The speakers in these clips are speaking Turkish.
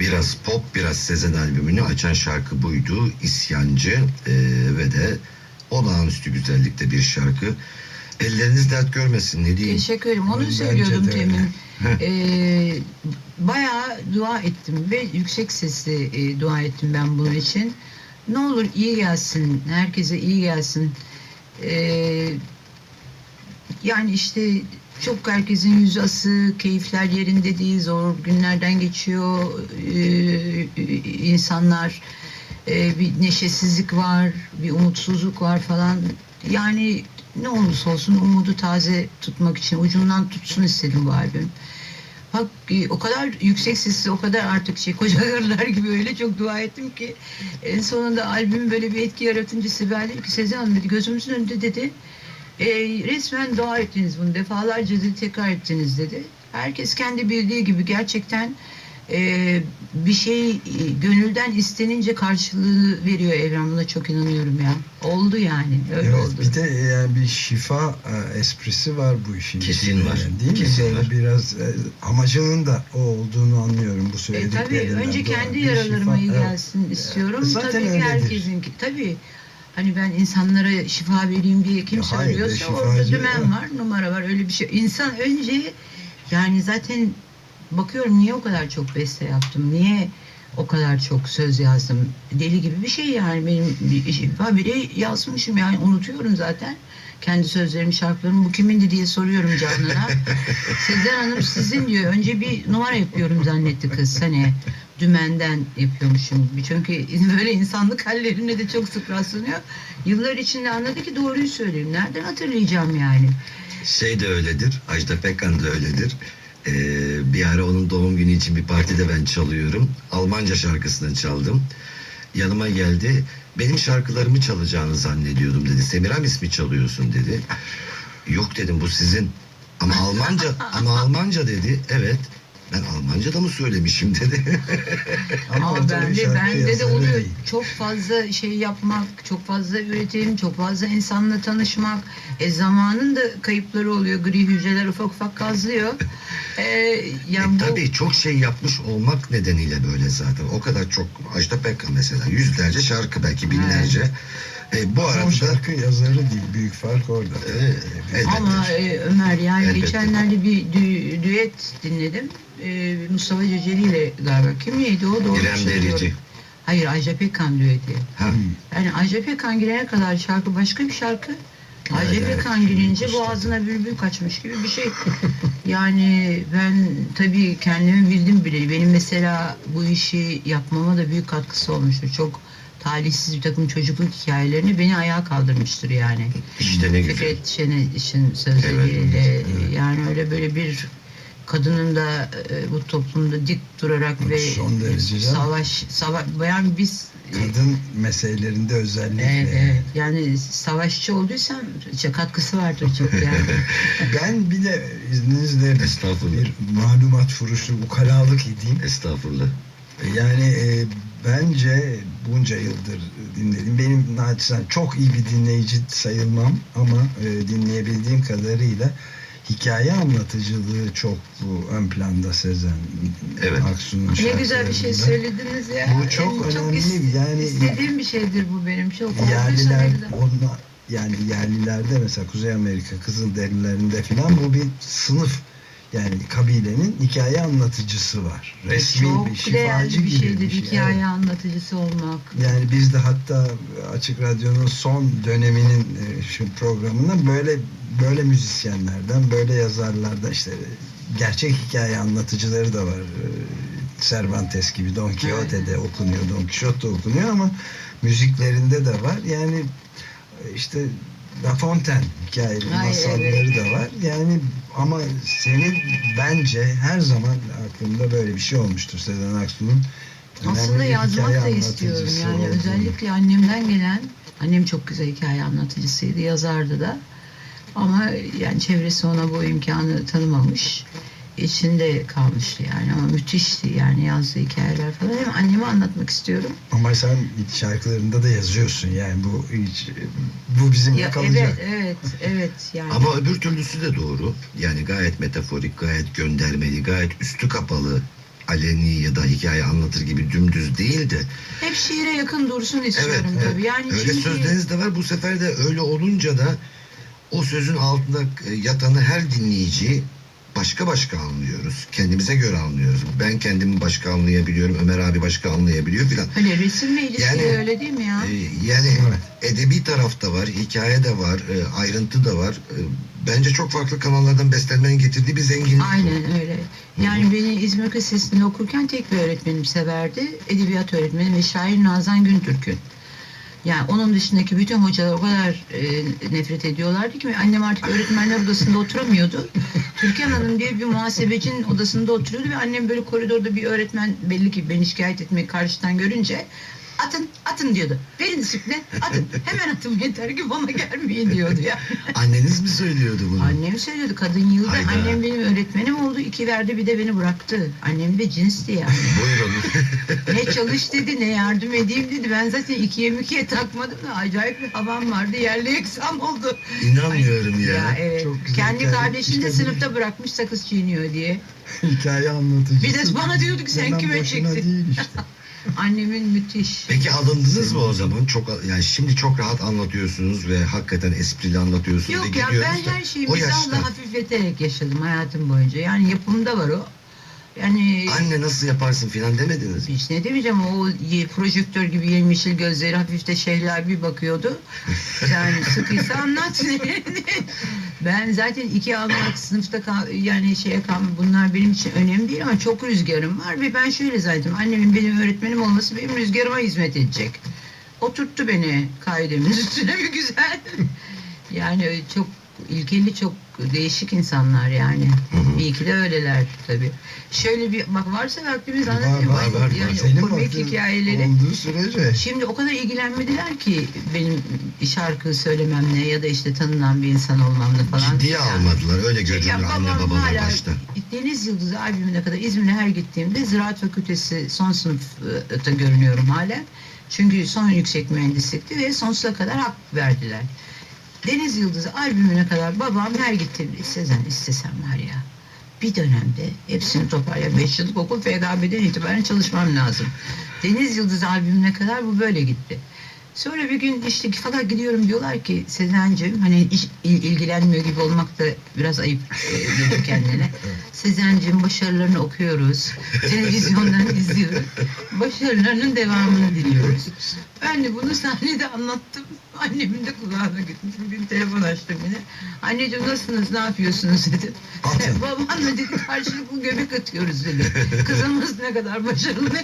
biraz pop biraz Sezen albümünü açan şarkı buydu. İsyancı e, ve de olağanüstü güzellikte bir şarkı. Elleriniz dert görmesin ne diyeyim. Teşekkür ederim. Onu Bence söylüyordum de öyle. temin. Ee, bayağı dua ettim ve yüksek sesle e, dua ettim ben bunun için. Ne olur iyi gelsin, herkese iyi gelsin. Ee, yani işte çok herkesin yüzü asık, keyifler yerinde değil, zor günlerden geçiyor ee, insanlar. Ee, bir neşesizlik var, bir umutsuzluk var falan. Yani ne olursa olsun umudu taze tutmak için ucundan tutsun istedim bu albüm. Bak e, o kadar yüksek sesli, o kadar artık şey koca karılar gibi öyle çok dua ettim ki en sonunda albüm böyle bir etki yaratınca Sibel dedi ki Sezen Hanım dedi gözümüzün önünde dedi e, resmen dua ettiniz bunu defalarca dedi tekrar ettiniz dedi. Herkes kendi bildiği gibi gerçekten e, bir şey e, gönülden istenince karşılığı veriyor evren buna çok inanıyorum ya. Oldu yani öyle evet, oldu. bir de yani bir şifa e, esprisi var bu işin. Kesin içinde var, değil kesin mi? Var. biraz e, amacının da o olduğunu anlıyorum bu E, söylediklerinden. tabii önce kendi yaralarıma iyi evet. gelsin istiyorum. Zaten tabii ki öyledir. herkesinki. Tabii hani ben insanlara şifa vereyim diye kim Ya söylüyorsa orada dümen evet. var, numara var öyle bir şey. İnsan önce yani zaten bakıyorum niye o kadar çok beste yaptım? Niye o kadar çok söz yazdım? Deli gibi bir şey yani benim bir. Habire yazmışım yani unutuyorum zaten. Kendi sözlerimi, şarkılarımı bu kimindi diye soruyorum Canan'a. Sezen Hanım sizin diyor. Önce bir numara yapıyorum zannetti kız. Hani dümenden yapıyormuşum. Çünkü böyle insanlık hallerine de çok sık rastlanıyor. Yıllar içinde anladı ki doğruyu söylüyorum. Nereden hatırlayacağım yani? Şey de öyledir. Ajda Pekkan da öyledir. Ee, bir ara onun doğum günü için bir partide ben çalıyorum. Almanca şarkısını çaldım. Yanıma geldi. Benim şarkılarımı çalacağını zannediyordum dedi. Semiramis mi çalıyorsun dedi. Yok dedim bu sizin. Ama Almanca ama Almanca dedi. Evet. Ben Almanca da mı söylemişim dedi. Ama tabii bende, şarkı bende de yazarı oluyor. değil. Çok fazla şey yapmak, çok fazla üretim, çok fazla insanla tanışmak. E zamanın da kayıpları oluyor. Gri hücreler ufak ufak kazlıyor. E, yani E, bu tabii çok şey yapmış olmak nedeniyle böyle zaten. O kadar çok Ajda Pekkan mesela yüzlerce şarkı belki binlerce. E, bu O arada şarkı yazarı değil. Büyük fark orada. e, elbette. Ama e, Ömer yani Elbette. geçenlerde bir dü- düet dinledim. E, Mustafa Ceceli ile galiba. Kimleydi o? Doğru İrem. Derici. Hayır Ajda Pekkan düeti. Ha, Yani Ajda Pekkan girene kadar şarkı başka bir şarkı. Ajda Evet, evet. Pekkan girince Usta. boğazına bülbül kaçmış gibi bir şey. yani ben tabii kendimi bildim bile. Benim mesela bu işi yapmama da büyük katkısı olmuştur. Çok talihsiz bir takım çocukluk hikayelerini beni ayağa kaldırmıştır yani. işte ne güzel. Fikret Şen'in sözleriyle Evet, evet. yani öyle böyle bir kadının da e, bu toplumda dik durarak ve Son derece canım. savaş savaş yani biz Kadın meselelerinde özellikle. Evet, evet. Yani savaşçı olduysam katkısı vardır çok yani. Ben bir de izninizle bir malumat furuşlu ukalalık edeyim. Estağfurullah. Yani e, bence bunca yıldır dinledim. Benim naçizane çok iyi bir dinleyici sayılmam ama e, dinleyebildiğim kadarıyla hikaye anlatıcılığı çok bu ön planda Sezen Evet. Aksu'nun ne güzel bir şey söylediniz ya. Bu çok Yani önemli, is- yani- istediğim bir şeydir bu benim. Çok Yerliler onlar yani yerlilerde mesela Kuzey Amerika Kızılderililerinde filan bu bir sınıf yani kabilenin hikaye anlatıcısı var. Resmi çok bir şifacı bir gibi şeydir bir şey. hikaye Evet. anlatıcısı olmak. Yani biz de hatta Açık Radyo'nun son döneminin e, şu programında böyle böyle müzisyenlerden, böyle yazarlardan işte gerçek hikaye anlatıcıları da var. E, Cervantes gibi Don Quixote'de okunuyor, Don Quixote okunuyor ama müziklerinde de var. Yani e, işte La Fontaine hikaye Ay, masalları evet. da var. Yani ama senin bence her zaman aklımda böyle bir şey olmuştur Sezen Aksu'nun. Aslında yazmak da istiyorum. Yani olduğunu. özellikle annemden gelen, annem çok güzel hikaye anlatıcısıydı, yazardı da. Ama yani çevresi ona bu imkanı tanımamış. İçinde kalmıştı yani ama müthişti yani yazdığı hikayeler falan. Hem anneme anlatmak istiyorum. Ama sen şarkılarında da yazıyorsun yani bu hiç, bu bizim Ya, kalacak. evet, evet, evet yani. Ama öbür türlüsü de doğru. Yani gayet metaforik, gayet göndermeli, gayet üstü kapalı aleni ya da hikaye anlatır gibi dümdüz değil de Hep şiire yakın dursun istiyorum Evet, tabii. Yani öyle çünkü sözleriniz de var. Bu sefer de öyle olunca da o sözün altında yatanı her dinleyici başka başka anlıyoruz. Kendimize göre anlıyoruz. Ben kendimi başka anlayabiliyorum. Ömer abi başka anlayabiliyor filan. Hani resimle ilişkili Yani- öyle değil mi ya? Ee, yani edebi tarafta var, hikaye de var, e, ayrıntı da var. E, Bence çok farklı kanallardan beslenmenin getirdiği bir zenginlik. bu. Aynen öyle. Yani beni İzmir Lisesi'nde okurken tek bir öğretmenim severdi. Edebiyat öğretmeni ve şair Nazan Güntürk'ün. Yani onun dışındaki bütün hocalar o kadar e, nefret ediyorlardı ki annem artık öğretmenler odasında oturamıyordu. Türkan Hanım diye bir muhasebecinin odasında oturuyordu ve annem böyle koridorda bir öğretmen belli ki beni şikayet etmeyi karşıdan görünce atın atın diyordu. Verin disipline atın. Hemen atın yeter ki bana gelmeyin diyordu ya. Anneniz mi söylüyordu bunu? Annem söylüyordu kadın yılda Hayda. annem benim öğretmenim oldu iki verdi bir de beni bıraktı. Annem de cinsti yani. Buyurun. ne çalış dedi ne yardım edeyim dedi. Ben zaten ikiye mikiye takmadım da acayip bir havam vardı yerli eksam oldu. İnanmıyorum ya. Ya evet. Çok güzel Kendi kardeşini de sınıfta bırakmış sakız çiğniyor diye. Hikaye anlatıcısı. Bir de bana diyordu ki, sen kime çektin? değil işte. Annemin müthiş. Peki alındınız mı o zaman? Çok yani şimdi çok rahat anlatıyorsunuz ve hakikaten esprili anlatıyorsunuz. Yok ya ben da her şeyi o mizahla yaşta hafifleterek yaşadım hayatım boyunca. Yani yapımda var o. Yani anne nasıl yaparsın filan demediniz mi? Hiç ne demeyeceğim o ye- projektör gibi yemyeşil gözleri hafif de şeyler bir bakıyordu. Yani sıkıysa anlat. ben zaten iki almak sınıfta kal, yani şeye kalma bunlar benim için önemli değil ama çok rüzgarım var ve ben şöyle zaten annemin benim öğretmenim olması benim rüzgarıma hizmet edecek. Oturttu beni kaidemin üstüne bir güzel. Yani çok ilkeli çok değişik insanlar yani. Hı hı. İyi ki de öyleler tabii. Şöyle bir bak varsa vaktimiz Var, anlatayım. var, var, var. Yani Senin o komik hikayeleri. Olduğu sürece. Şimdi o kadar ilgilenmediler ki benim şarkı söylememle ya da işte tanınan bir insan olmamla falan. Ciddiye Yani. almadılar. Öyle görünüyor ya anne babalar hala başta. Deniz Yıldızı albümüne kadar İzmir'e her gittiğimde Ziraat Fakültesi son sınıfta görünüyorum hala. Çünkü son yüksek mühendislikti ve sonsuza kadar hak verdiler. Deniz Yıldızı albümüne kadar babam her gittiğimde Sezen istesem var ya bir dönemde hepsini toparla 5 yıllık okul FGB'den itibaren çalışmam lazım. Deniz Yıldızı albümüne kadar bu böyle gitti. Sonra bir gün işte fakat gidiyorum diyorlar ki Sezen'cim hani il- ilgilenmiyor gibi olmak da biraz ayıp e, gelir kendine. Sezen'cim başarılarını okuyoruz. Televizyondan izliyoruz. Başarılarının devamını diliyoruz. Ben de bunu sahnede anlattım. Annemin de kulağına gitmiş. Bir gün telefon açtım yine. Anneciğim nasılsınız, ne yapıyorsunuz dedim. Atın. Babanla dedi karşılıklı göbek atıyoruz dedi. Kızımız ne kadar başarılı.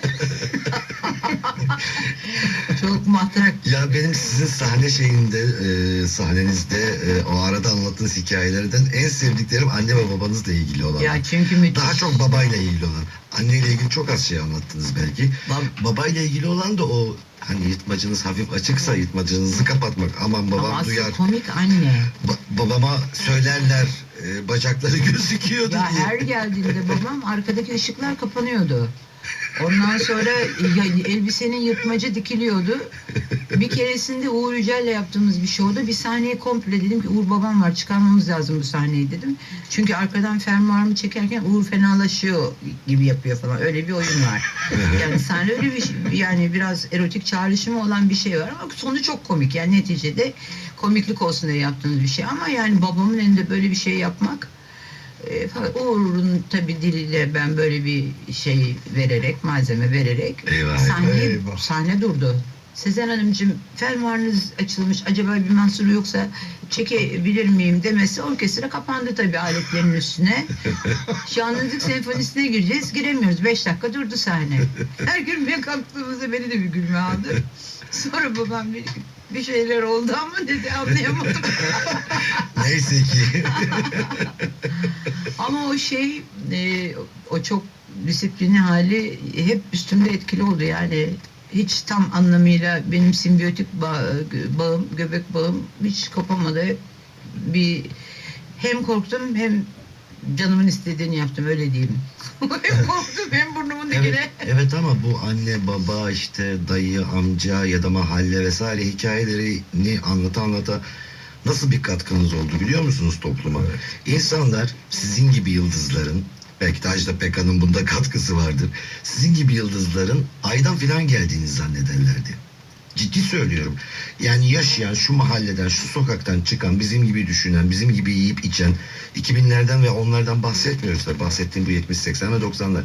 Çok matrak. Ya benim sizin sahne şeyinde, e, sahnenizde e, o arada anlattığınız hikayelerden en sevdiklerim anne ve babanızla ilgili olan. Ya çünkü müthiş. Daha çok babayla ilgili olan. Anneyle ilgili çok az şey anlattınız belki. Bab- Babayla ilgili olan da o hani yırtmacınız hafif açıksa yırtmacınızı kapatmak. Aman babam Ama duyar. komik anne. Ba- babama söylerler e, bacakları gözüküyordu Ya diye. her geldiğinde babam arkadaki ışıklar kapanıyordu. Ondan sonra elbisenin yırtmacı dikiliyordu. Bir keresinde Uğur Yücel'le yaptığımız bir şovda bir sahneyi komple dedim ki Uğur babam var çıkarmamız lazım bu sahneyi dedim. Çünkü arkadan fermuarımı çekerken Uğur fenalaşıyor gibi yapıyor falan. Öyle bir oyun var. Yani sahne öyle bir şey- yani biraz erotik çağrışımı olan bir şey var ama sonu çok komik. Yani neticede komiklik olsun diye yaptığımız bir şey ama yani babamın elinde böyle bir şey yapmak e, Uğur'un tabi diliyle ben böyle bir şey vererek, malzeme vererek Eyvah, sahne, eyvah. sahne durdu. Sezen Hanımcığım fermuarınız açılmış acaba bir mahsuru yoksa çekebilir miyim demesi orkestra kapandı tabi aletlerin üstüne. Şanlıcık senfonisine gireceğiz giremiyoruz. Beş dakika durdu sahne. Her gün bir kalktığımızda beni de bir gülme aldı. Sonra babam ki bir şeyler oldu ama dedi anlayamadım. Neyse ki. Ama o şey e, o çok disiplinli hali hep üstümde etkili oldu yani hiç tam anlamıyla benim simbiyotik bağ- bağım, göbek bağım hiç kopamadı. Hep bir hem korktum hem canımın istediğini yaptım öyle diyeyim. hem korktum hem burnumun dikine. Evet, evet ama bu anne baba işte dayı amca ya da mahalle vesaire hikayelerini anlata anlata nasıl bir katkınız oldu biliyor musunuz topluma? İnsanlar sizin gibi yıldızların Belki de Ajda Pekkan'ın bunda katkısı vardır. Sizin gibi yıldızların aydan filan geldiğini zannederlerdi. Ciddi söylüyorum. Yani yaşayan şu mahalleden, şu sokaktan çıkan, bizim gibi düşünen, bizim gibi yiyip içen 2000'lerden ve onlardan bahsetmiyoruz da bahsettiğim bu 70, 80 ve 90'lar.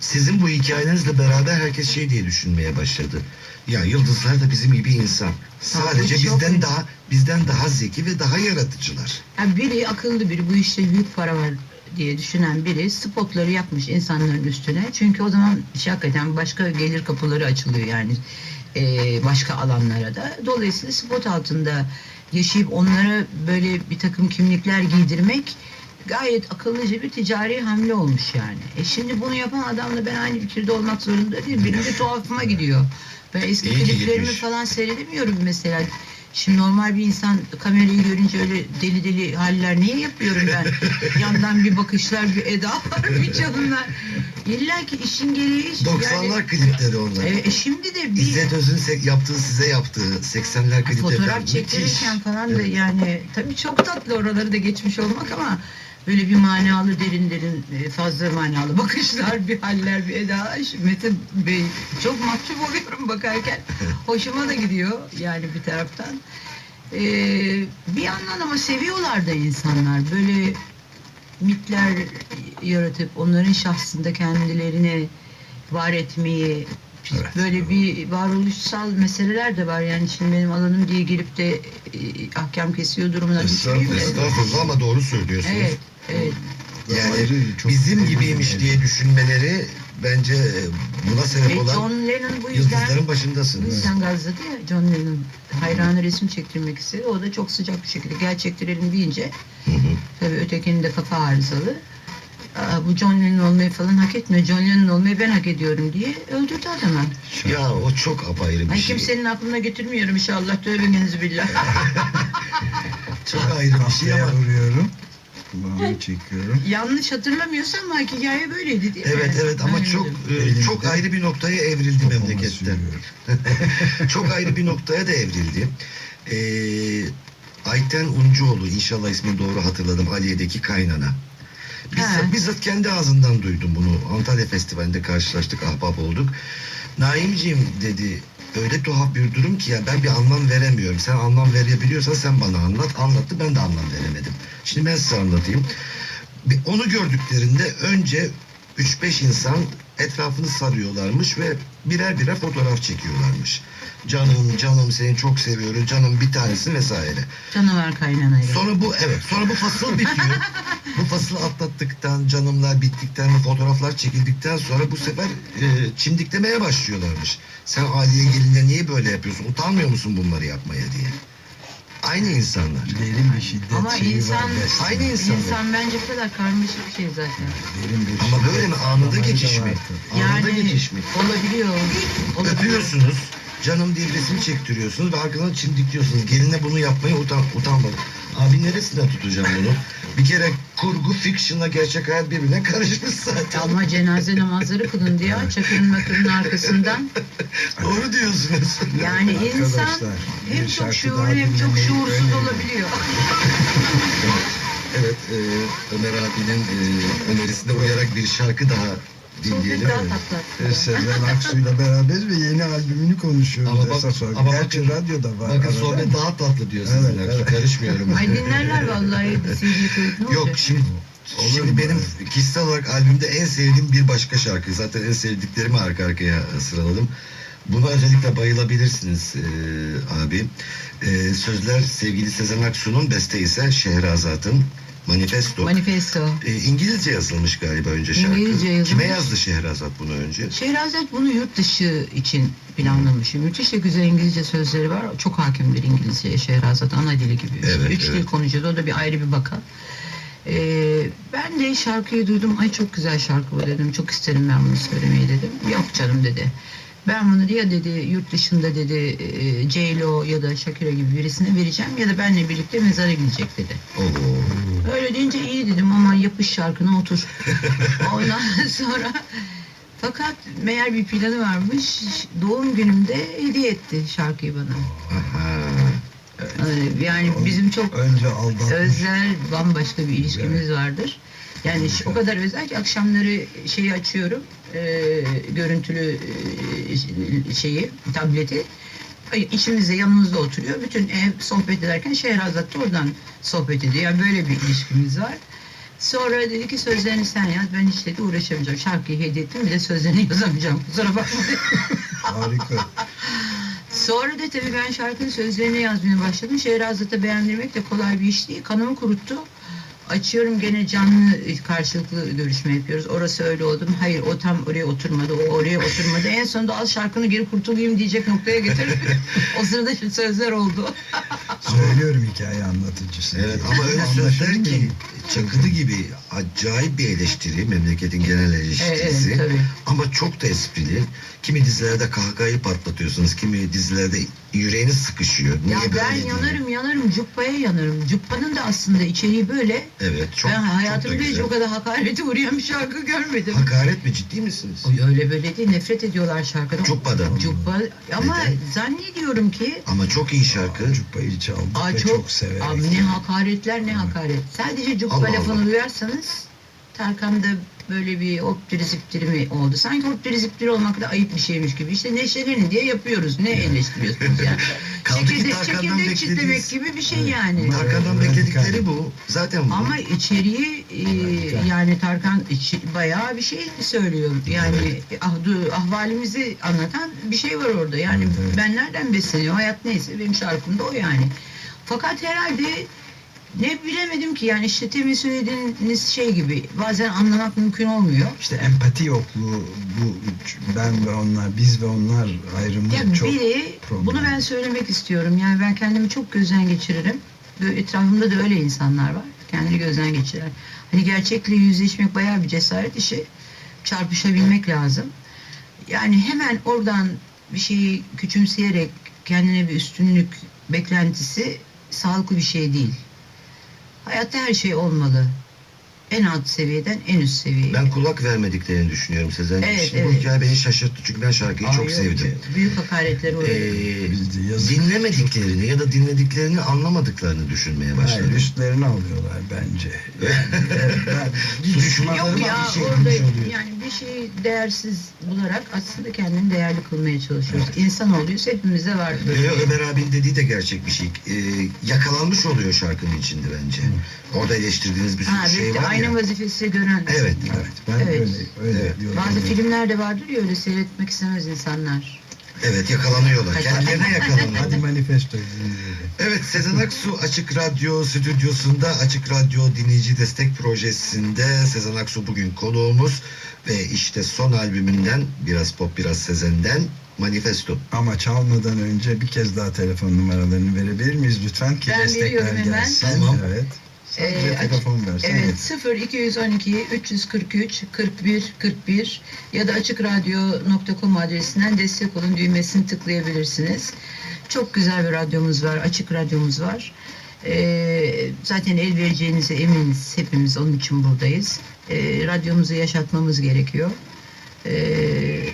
Sizin bu hikayenizle beraber herkes şey diye düşünmeye başladı. Ya yıldızlar da bizim gibi insan. Sadece bu çok- bizden daha bizden daha zeki ve daha yaratıcılar. Yani biri akıllı biri bu işte büyük para var diye düşünen biri spotları yapmış insanların üstüne. Çünkü o zaman şey hakikaten başka gelir kapıları açılıyor yani Ee, başka alanlara da. Dolayısıyla spot altında yaşayıp onlara böyle bir takım kimlikler giydirmek gayet akıllıca bir ticari hamle olmuş yani. E şimdi bunu yapan adamla ben aynı fikirde olmak zorunda değilim. Benim de tuhafıma gidiyor. Ben eski İyi kliplerimi gitmiş. falan seyredemiyorum mesela. Şimdi normal bir insan kamerayı görünce öyle deli deli haller niye yapıyorum ben? Yandan bir bakışlar, bir eda var, bir çalımlar. İlla ki işin gereği. 90'lar klipleri onlar. Yani, e, şimdi de bir İzzet Öz'ün yaptığı size yaptığı 80'ler klipleri. fotoğraf çektirirken falan da yani tabii çok tatlı oraları da geçmiş olmak ama böyle bir manalı derin derin e, fazla manalı bakışlar bir haller bir eda Metin Bey çok mahcup oluyorum bakarken hoşuma da gidiyor yani bir taraftan Ee, bir yandan ama seviyorlar da insanlar böyle mitler yaratıp onların şahsında kendilerini var etmeyi Evet. böyle bir varoluşsal meseleler de var yani şimdi benim alanım diye gelip de e, ahkam kesiyor durumuna düşmeyeyim. Estağfurullah ama doğru söylüyorsunuz. Evet. Yani Ayrı çok- bizim gibiymiş diye düşünmeleri bence e, buna sebep Ve olan John Lennon bu yüzden yıldızların bu başındasınız. yüzden gazladı ya John Lennon hayranı resim çektirmek istedi. O da çok sıcak bir şekilde gel çektirelim deyince Hı hı. tabii ötekinin de kafa arızalı. Aa, bu John Lennon olmayı falan hak etmiyor. John Lennon olmayı ben hak ediyorum diye öldürdü adamı. Ya o çok apayrı bir Ay şey. kimsenin aklına getirmiyorum inşallah. Tövbe billah. Çok ayrı bir şey ama vuruyorum. Kulağımı çekiyorum. Yanlış hatırlamıyorsam ama hikaye böyleydi değil mi? Evet evet ama Ben çok e, çok ayrı bir noktaya evrildi Kafama memlekette. sürüyorum. çok ayrı bir noktaya da evrildi. Ee, Ayten Uncuoğlu inşallah ismini doğru hatırladım Aliye'deki kaynana. Bizzat, He. bizzat kendi ağzından duydum bunu. Antalya Festivali'nde karşılaştık, ahbap olduk. Naimciğim dedi, öyle tuhaf bir durum ki ya ben bir anlam veremiyorum. Sen anlam verebiliyorsan sen bana anlat. Anlattı ben de anlam veremedim. Şimdi ben size anlatayım. Onu gördüklerinde önce 3-5 insan etrafını sarıyorlarmış ve birer birer fotoğraf çekiyorlarmış. Canım canım seni çok seviyorum canım bir tanesi vesaire. Canavar kaynanayla. Sonra bu evet sonra bu fasıl bitiyor. bu fasıl atlattıktan canımlar bittikten ve fotoğraflar çekildikten sonra bu sefer e, çimdiklemeye başlıyorlarmış. Sen Aliye gelince niye böyle yapıyorsun? Utanmıyor musun bunları yapmaya diye. Aynı insanlar. Derin bir şiddet Ama şeyi insan, var. Aynı insan. insan bence bu kadar karmaşık bir şey zaten. Derin bir Ama şiddet böyle mi? Anında geçiş mi? vardır. Anında Yani geçiş mi? olabiliyor. olabiliyor. Öpüyorsunuz. Canım diye resim çektiriyorsunuz ve arkadan çimdikliyorsunuz. Geline bunu yapmaya utan, utanmadı. Abi neresinden tutacağım bunu? Bir kere kurgu, fiction'la gerçek hayat birbirine karışmış zaten. Ama cenaze namazları kılındı ya çakırın makırın arkasından. Doğru diyorsunuz. Yani insan Arkadaşlar, bir hem çok şarkı şuurlu hem çok dinlemeyi şuursuz olabiliyor. Evet, e, Ömer abinin e, önerisine uyarak bir şarkı daha dinleyelim. Ee, Sezen Aksu'yla beraberiz ve yeni albümünü konuşuyoruz Ama bak- esas olarak. ama Gerçi bakın- radyoda var. Bakın arada sohbet daha tatlı diyor Evet, Sezen Aksu. evet. Karışmıyorum. Ay dinlerler vallahi Yok şimdi Olur şimdi mu? benim kişisel olarak albümde en sevdiğim bir başka şarkı. Zaten en sevdiklerimi arka arkaya sıraladım. Buna özellikle bayılabilirsiniz e, abi. E, sözler sevgili Sezen Aksu'nun, beste ise Şehrazat'ın Manifesto. Manifesto. E, İngilizce yazılmış galiba önce şarkı. İngilizce yazılmış. Kime yazdı Şehrazat bunu önce? Şehrazat bunu yurt dışı için planlamış. Müthiş de güzel İngilizce sözleri var. Çok hakimdir İngilizceye Şehrazat. Ana dili gibi. Evet, Üç dil evet. konuşuyordu. O da bir ayrı bir baka. Ee, ben de şarkıyı duydum. Ay çok güzel şarkı bu dedim. Çok isterim ben bunu söylemeyi dedim. Yok canım dedi. Ben bunu ya dedi yurt dışında dedi e, J-Lo ya da Shakira gibi birisine vereceğim ya da benle birlikte mezara gidecek dedi. Oo. Öyle deyince iyi dedim ama yapış şarkına otur. Ondan sonra fakat meğer bir planı varmış. Doğum günümde hediye etti şarkıyı bana. Aha. Ee, Yani bizim çok Önce aldatmış. özel bambaşka bir ilişkimiz vardır. Yani şu- o kadar özel ki akşamları şeyi açıyorum. e, görüntülü e, şeyi, tableti. Ay, içimizde yanımızda oturuyor. Bütün ev sohbet ederken Şehrazat da oradan sohbet ediyor. Yani böyle bir ilişkimiz var. Sonra dedi ki sözlerini sen yaz. Ben hiç dedi uğraşamayacağım. Şarkıyı hediye ettim bir de sözlerini yazamayacağım. Kusura bakma. Harika. Sonra da tabii ben şarkının sözlerini yazmaya başladım. Şehrazat'a beğendirmek de kolay bir iş değil. Kanımı kuruttu. Açıyorum gene canlı karşılıklı görüşme yapıyoruz. Orası öyle oldu. mu? Hayır o tam oraya oturmadı. O oraya oturmadı. En sonunda al şarkını geri kurtulayım diyecek noktaya getirip o sırada şu sözler oldu. Söylüyorum hikaye anlatıcısı. Evet ama öyle sözler ki çakıdı gibi acayip bir eleştiri, memleketin genel Evet, eleştirisi. evet tabii. Ama çok da esprili. Kimi dizilerde kahkahayı patlatıyorsunuz, kimi dizilerde yüreğiniz sıkışıyor. Niye Ya böyle ben değil? yanarım yanarım cuppaya yanarım. Cuppanın da aslında içeriği böyle. Evet, çok, ben hayatımda hiç o kadar hakarete uğrayan bir şarkı görmedim. Hakaret mi? Ciddi misiniz? Oy, Öyle böyle değil nefret ediyorlar şarkıdan. Cuppa'dan. Cuppa ama Neden? zannediyorum ki Ama çok iyi şarkı. Cuppayı çaldık Aa, ve çok, çok, severek. Abi ne hakaretler ne hakaret. Sadece cuppa Allah lafını Allah. duyarsanız Tarkan'da böyle bir hoptiri ziptiri mi oldu? Sanki hoptiri ziptiri olmak da ayıp bir şeymiş gibi. İşte neşelenin diye yapıyoruz. Ne eleştiriyorsunuz yani? Çekirdek, Tarkan'dan çekirdek çitlemek gibi bir şey Evet, yani. Tarkan'dan bekledikleri bu. Zaten bu. Ama içeriği e, yani Tarkan içi- bayağı bir şey söylüyor. Yani ahdu, ahvalimizi anlatan bir şey var orada. Yani Evet, evet. ben nereden besleniyorum? Hayat neyse benim şarkım da o yani. Fakat herhalde ne bilemedim ki yani işte temin söylediğiniz şey gibi bazen anlamak mümkün olmuyor. İşte empati yokluğu bu üç- ben ve onlar, biz ve onlar ayrımı Ya çok biri problem. bunu ben söylemek istiyorum. Yani ben kendimi çok gözden geçiririm. Böyle etrafımda da öyle insanlar var. Kendini gözden geçiren. Hani gerçekle yüzleşmek bayağı bir cesaret işi. Çarpışabilmek lazım. Yani hemen oradan bir şeyi küçümseyerek kendine bir üstünlük beklentisi sağlıklı bir şey değil. Hayatta her şey olmalı. En alt seviyeden en üst seviyeye. Ben kulak vermediklerini düşünüyorum Sezen. Evet, Şimdi bu evet. hikaye beni şaşırttı çünkü ben şarkıyı Aa, çok yok sevdim. Büyük hakaretleri oraya. Ee, dinlemediklerini ya da dinlediklerini anlamadıklarını düşünmeye başladım. Hayır, üstlerini alıyorlar bence. Yani, evet, ben bir Yok ya bir şey orada yani bir şeyi değersiz bularak aslında kendini değerli kılmaya çalışıyoruz. İnsan oluyorsa hepimizde var. Ee, Ömer abinin dediği de gerçek bir şey. Ee, yakalanmış oluyor şarkının içinde bence. Orada eleştirdiğiniz bir sürü Ha, şey var aynı ya. vazifesi gören. Evet. Evet, ben Evet. öyle öyle Evet. diyorum. Bazı filmlerde vardır ya öyle seyretmek istemez insanlar. Evet yakalanıyorlar. Hadi. Kendilerine yakalanıyorlar. Hadi manifesto dinleyelim. Evet Sezen Aksu Açık Radyo stüdyosunda Açık Radyo Dinleyici Destek Projesi'nde Sezen Aksu bugün konuğumuz ve işte son albümünden biraz pop biraz Sezen'den Manifesto. Ama çalmadan önce bir kez daha telefon numaralarını verebilir miyiz lütfen ki Ben destekler veriyorum hemen. gelsin. Tamam. Evet. Ee, telefon versen. Evet 0 212 343 41 41 ya da açıkradyo.com adresinden destek olun düğmesini tıklayabilirsiniz. Çok güzel bir radyomuz var, açık radyomuz var. Ee, zaten el vereceğinize eminiz. Hepimiz onun için buradayız. Ee, radyomuzu yaşatmamız gerekiyor. Ee,